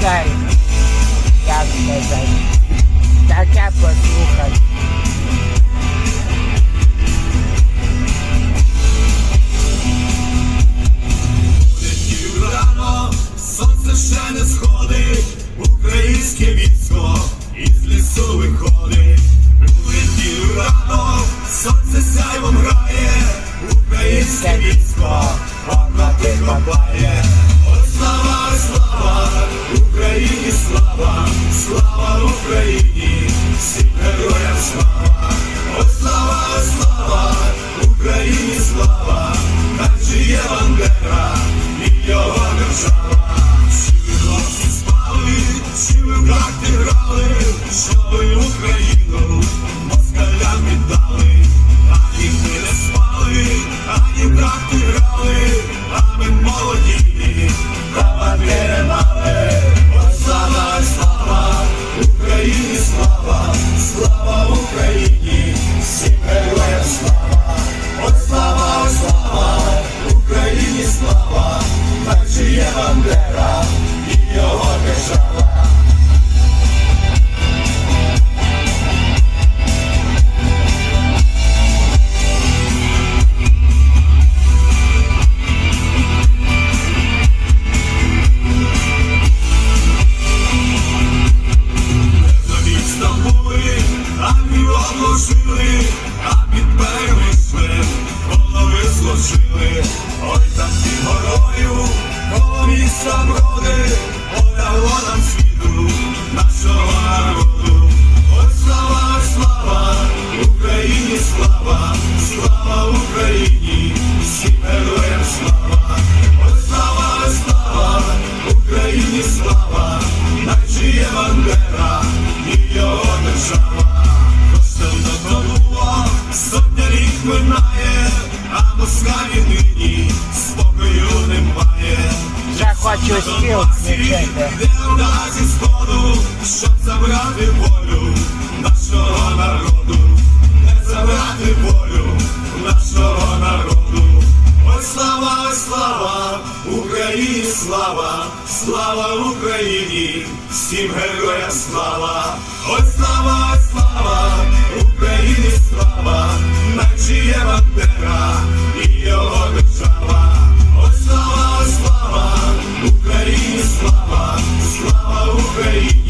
цей, як сказати, таке послухати. Рано, сонце ще не сходить, українське військо із лісу виходить. Всім героям слава. Ой, слава, ой, слава, Україні слава, хай є бандера і його держава. Бандера і його держава. Нині спокою немає. Вже хочу спів включити. Де у нас із сходу, щоб забрати волю нашого народу, не забрати волю нашого народу. Ой, слава, ой, слава, Україні слава, слава Україні, всім героям слава. Ой, слава, ой, слава, Україні слава, наче є бандера слава, слава Україні.